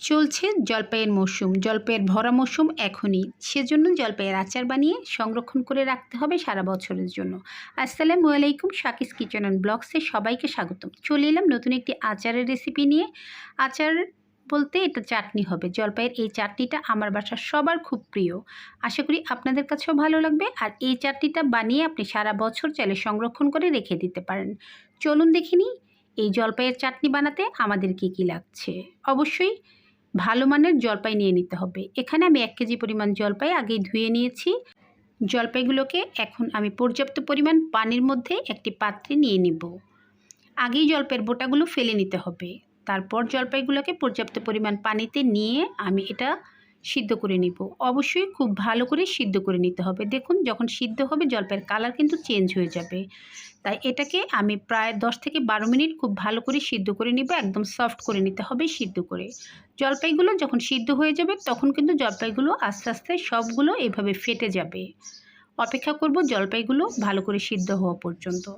চলছে জলপাইয়ের মৌসুম জলপাইয়ের ভরা মৌসুম এখনই। সেজন্য জলপাইয়ের আচার বানিয়ে সংরক্ষণ করে রাখতে হবে সারা বছরের জন্য। আসসালামু আলাইকুম, শাকিস কিচেন অ্যান্ড ব্লগসে সবাইকে স্বাগতম। চলে এলাম নতুন একটি আচারের রেসিপি নিয়ে। আচার বলতে এটা চাটনি হবে। জলপাইয়ের এই চাটনিটা আমার বাসার সবার খুব প্রিয়। আশা করি আপনাদের কাছেও ভালো লাগবে। আর এই চাটনিটা বানিয়ে আপনি সারা বছর চাইলে সংরক্ষণ করে রেখে দিতে পারেন। চলুন দেখিনি এই জলপাইয়ের চাটনি বানাতে আমাদের কী কী লাগছে। অবশ্যই ভালো মানের জলপাই নিয়ে নিতে হবে। এখানে আমি এক কেজি পরিমাণ জলপাই আগেই ধুয়ে নিয়েছি। জলপাইগুলোকে এখন আমি পর্যাপ্ত পরিমাণ পানির মধ্যে একটি পাত্রে নিয়ে নিব। আগেই জলপাইয়ের বোটাগুলো ফেলে নিতে হবে। তারপর জলপাইগুলোকে পর্যাপ্ত পরিমাণ পানিতে নিয়ে আমি এটা সিদ্ধ করে নিব। অবশ্যই খুব ভালো করে সিদ্ধ করে নিতে হবে। দেখুন, যখন সিদ্ধ হবে, জলপাইয়ের কালার কিন্তু চেঞ্জ হয়ে যাবে। তাই এটাকে আমি প্রায় দশ থেকে বারো মিনিট খুব ভালো করে সিদ্ধ করে নিব। একদম সফট করে নিতে হবে সিদ্ধ করে। জলপাইগুলো যখন সিদ্ধ হয়ে যাবে, তখন কিন্তু জলপাইগুলো আস্তে আস্তে সবগুলো এভাবে ফেটে যাবে। অপেক্ষা করব জলপাইগুলো ভালো করে সিদ্ধ হওয়া পর্যন্ত।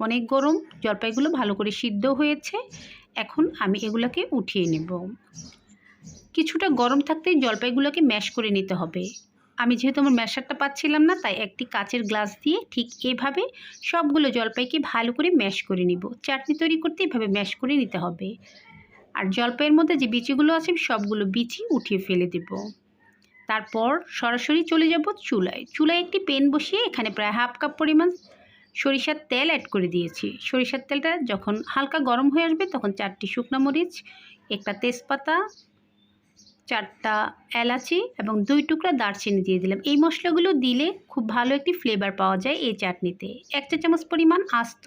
অনেক গরম, জলপাইগুলো ভালো করে সিদ্ধ হয়েছে। এখন আমি এগুলোকে উঠিয়ে নেব। কিছুটা গরম থাকতেই জলপাইগুলোকে ম্যাশ করে নিতে হবে। আমি যেহেতু আমার ম্যাশারটা পাচ্ছিলাম না, তাই একটি কাচের গ্লাস দিয়ে ঠিক এভাবে সবগুলো জলপাইকে ভালো করে ম্যাশ করে নিব। চাটনি তৈরি করতে এভাবে ম্যাশ করে নিতে হবে। আর জলপাইয়ের মধ্যে যে বিচিগুলো আছে সবগুলো বিচি উঠিয়ে ফেলে দেব। তারপর সরাসরি চলে যাব চুলায়। চুলায় একটি পেন বসিয়ে এখানে প্রায় হাফ কাপ পরিমাণ সরিষার তেল অ্যাড করে দিয়েছি। সরিষার তেলটা যখন হালকা গরম হয়ে আসবে, তখন চারটি শুকনো মরিচ, একটা তেজপাতা চারটা এলাচি এবং দুই টুকরা দারচিনি দিয়ে দিলাম। এই মশলাগুলো দিলে খুব ভালো একটি ফ্লেভার পাওয়া যায় এই চাটনিতে। এক চা চামচ পরিমাণ আস্ত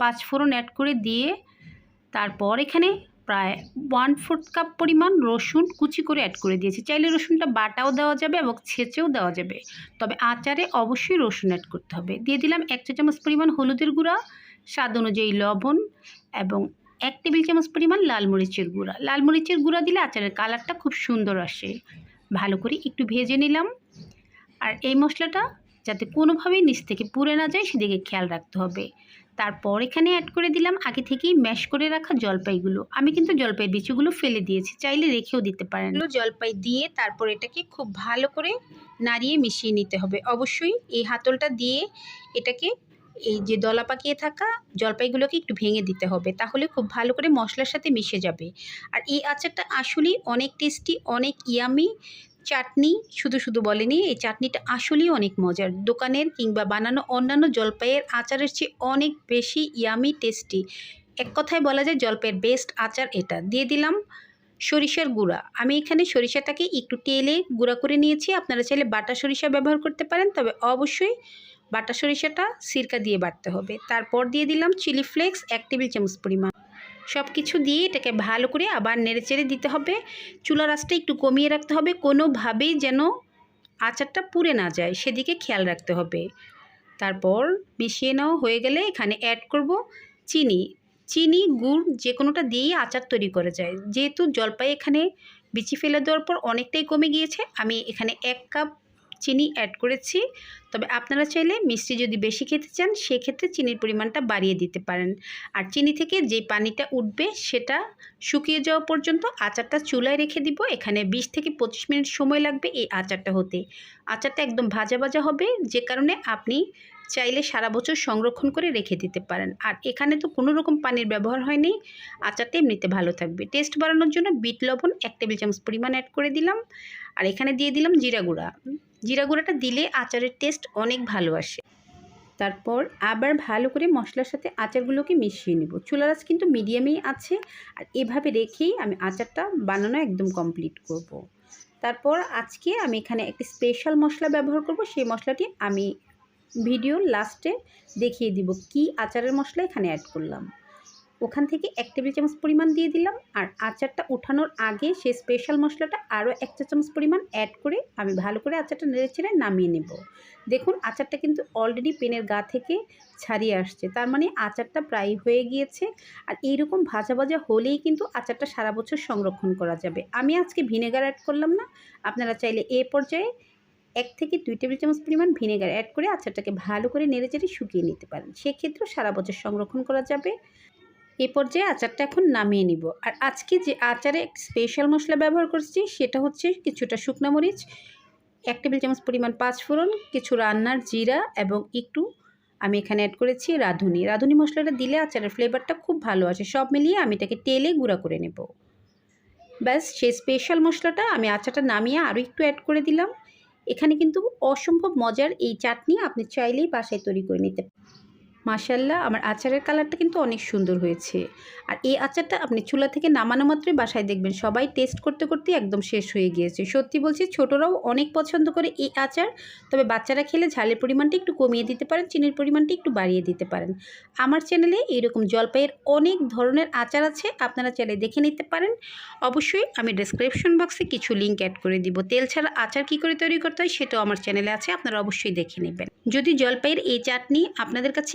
পাঁচ ফোড়ন অ্যাড করে দিয়ে তারপর এখানে প্রায় ওয়ান ফোর্থ কাপ পরিমাণ রসুন কুচি করে অ্যাড করে দিয়েছি। চাইলে রসুনটা বাটাও দেওয়া যাবে এবং ছেঁচেও দেওয়া যাবে। তবে আচারে অবশ্যই রসুন অ্যাড করতে হবে। দিয়ে দিলাম এক চা চামচ পরিমাণ হলুদের গুঁড়া, স্বাদ অনুযায়ী লবণ এবং এক টেবিল চামচ পরিমাণ লাল মরিচের গুঁড়া। লাল মরিচের গুঁড়া দিলে আচারের কালারটা খুব সুন্দর আসে। ভালো করে একটু ভেজে নিলাম। আর এই মশলাটা যাতে কোনোভাবেই নিচ থেকে পুড়ে না যায় সেদিকে খেয়াল রাখতে হবে। তারপর এখানে অ্যাড করে দিলাম আগে থেকেই ম্যাশ করে রাখা জলপাইগুলো। আমি কিন্তু জলপাইয়ের বিচিগুলো ফেলে দিয়েছি, চাইলে রেখেও দিতে পারেন। জলপাই দিয়ে তারপর এটাকে খুব ভালো করে নাড়িয়ে মিশিয়ে নিতে হবে। অবশ্যই এই হাতলটা দিয়ে এটাকে এই যে দলা পাকিয়ে থাকা জলপাইগুলোকে একটু ভেঙে দিতে হবে, তাহলে খুব ভালো করে মশলার সাথে মিশে যাবে। আর এই আচারটা আসলেই অনেক টেস্টি অনেক ইয়ামি চাটনি, শুধু শুধু বলেনি, এই চাটনিটা আসলেই অনেক মজার। দোকানের কিংবা বানানো অন্যান্য জলপাইয়ের আচারের চেয়ে অনেক বেশি ইয়ামি টেস্টি এক কথায় বলা যায়, জলপাইয়ের বেস্ট আচার এটা। দিয়ে দিলাম সরিষার গুঁড়া। আমি এখানে সরিষাটাকে একটু তেলে গুঁড়া করে নিয়েছি। আপনারা চাইলে বাটা সরিষা ব্যবহার করতে পারেন, তবে অবশ্যই বাটা সরিষাটা সিরকা দিয়ে বাটতে হবে। তারপর দিয়ে দিলাম চিলি ফ্লেক্স এক টেবিল চামচ পরিমাণ। সব কিছু দিয়ে এটাকে ভালো করে আবার নেড়েচেড়ে দিতে হবে। চুলা রাসটা একটু কমিয়ে রাখতে হবে। কোনোভাবেই যেন আচারটা পুড়ে না যায়, সেদিকে খেয়াল রাখতে হবে। তারপর মিশিয়ে নেওয়া হয়ে গেলে এখানে অ্যাড করব চিনি। চিনি, গুড় যে কোনোটা দিয়েই আচার তৈরি করা যায়। যেহেতু জলপাই এখানে বিচি ফেলে দেওয়ার পর অনেকটাই কমে গিয়েছে, আমি এখানে এক কাপ চিনি অ্যাড করেছি। তবে আপনারা চাইলে মিষ্টি যদি বেশি খেতে চান, সেক্ষেত্রে চিনির পরিমাণটা বাড়িয়ে দিতে পারেন। আর চিনি থেকে যে পানিটা উঠবে, সেটা শুকিয়ে যাওয়া পর্যন্ত আচারটা চুলায় রেখে দিব। এখানে 20 থেকে পঁচিশ মিনিট সময় লাগবে এই আচারটা হতে। আচারটা একদম ভাজা ভাজা হবে। যে কারণে আপনি চাইলে সারা বছর সংরক্ষণ করে রেখে দিতে পারেন। আর এখানে তো কোনো রকম পানির ব্যবহার হয়নি। আচারটা এমনিতে ভালো থাকবে। টেস্ট বাড়ানোর জন্য বিট, লবণ এক টেবিল চামচ পরিমাণ অ্যাড করে দিলাম। আর এখানে দিয়ে দিলাম জিরা গুঁড়া। জিরা গুঁড়াটা দিলে আচারের টেস্ট অনেক ভালো আসে। তারপর আবার ভালো করে মশলার সাথে আচারগুলোকে মিশিয়ে নেব। চুলার আঁচ কিন্তু মিডিয়ামেই আছে। আর এভাবে রেখেই আমি আচারটা বানানো একদম কমপ্লিট করব। তারপর আজকে আমি এখানে একটি স্পেশাল মশলা ব্যবহার করব। সেই মশলাটি আমি ভিডিও লাস্টে দেখিয়ে দিব কি আচারের মশলা এখানে অ্যাড করলাম। ওখান থেকে এক টেবিল চামচ পরিমাণ দিয়ে দিলাম আর আচারটা ওঠানোর আগে সে স্পেশাল মশলাটা আরও এক চা চামচ পরিমাণ অ্যাড করে আমি ভালো করে আচারটা নেড়ে চেড়ে নামিয়ে নেব। দেখুন আচারটা কিন্তু অলরেডি পেনের গা থেকে ছাড়িয়ে আসছে, তার মানে আচারটা প্রায় হয়ে গিয়েছে আর এইরকম ভাজা ভাজা হলেই কিন্তু আচারটা সারা বছর সংরক্ষণ করা যাবে। আমি আজকে ভিনেগার অ্যাড করলাম না, আপনারা চাইলে এ পর্যায়ে এক থেকে দুই টেবিল চামচ পরিমাণ ভিনেগার অ্যাড করে আচারটাকে ভালো করে নেড়ে চেড়ে শুকিয়ে নিতে পারেন। সেক্ষেত্রেও সারা বছর সংরক্ষণ করা যাবে। এই পর্যায়ে আচারটা এখন নামিয়ে নিব। আর আজকে যে আচারে স্পেশাল মশলা ব্যবহার করছি, সেটা হচ্ছে কিছুটা শুকনো মরিচ, এক টেবিল চামচ পরিমাণ পাঁচফোড়ন, কিছু রান্নার জিরা এবং একটু আমি এখানে অ্যাড করেছি রাঁধুনি। রাঁধুনি মশলাটা দিলে আচারের ফ্লেভারটা খুব ভালো আছে সব মিলিয়ে আমি এটাকে তেলে গুঁড়া করে নেব। ব্যাস, সেই স্পেশাল মশলাটা আমি আচারটা নামিয়ে আরও একটু অ্যাড করে দিলাম। এখানে কিন্তু অসম্ভব মজার এই চাটনি আপনি চাইলেই বাসায় তৈরি করে নিতে মাশাল্লাহ আমার আচারের কালারটা কিন্তু অনেক সুন্দর হয়েছে। আর এই আচারটা আপনি চুলা থেকে নামানো মাত্রই বাসায় দেখবেন, সবাই টেস্ট করতে করতে একদম শেষ হয়ে গিয়েছে। সত্যি বলছি, ছোটরাও অনেক পছন্দ করে এই আচার, তবে বাচ্চারা খেলে ঝালের পরিমাণটা একটু কমিয়ে দিতে পারেন, চিনির পরিমাণটা একটু বাড়িয়ে দিতে পারেন। আমার চ্যানেলে এইরকম জলপাইয়ের অনেক ধরনের আচার আছে, আপনারা চাইলে দেখে নিতে পারেন। অবশ্যই আমি ডেসক্রিপশন বক্সে কিছু লিঙ্ক অ্যাড করে দিব। তেল ছাড়া আচার কী করে তৈরি করতে হয় সেটাও আমার চ্যানেলে আছে, আপনারা অবশ্যই দেখে নেবেন। যদি জলপাইয়ের এই চাটনি আপনাদের কাছে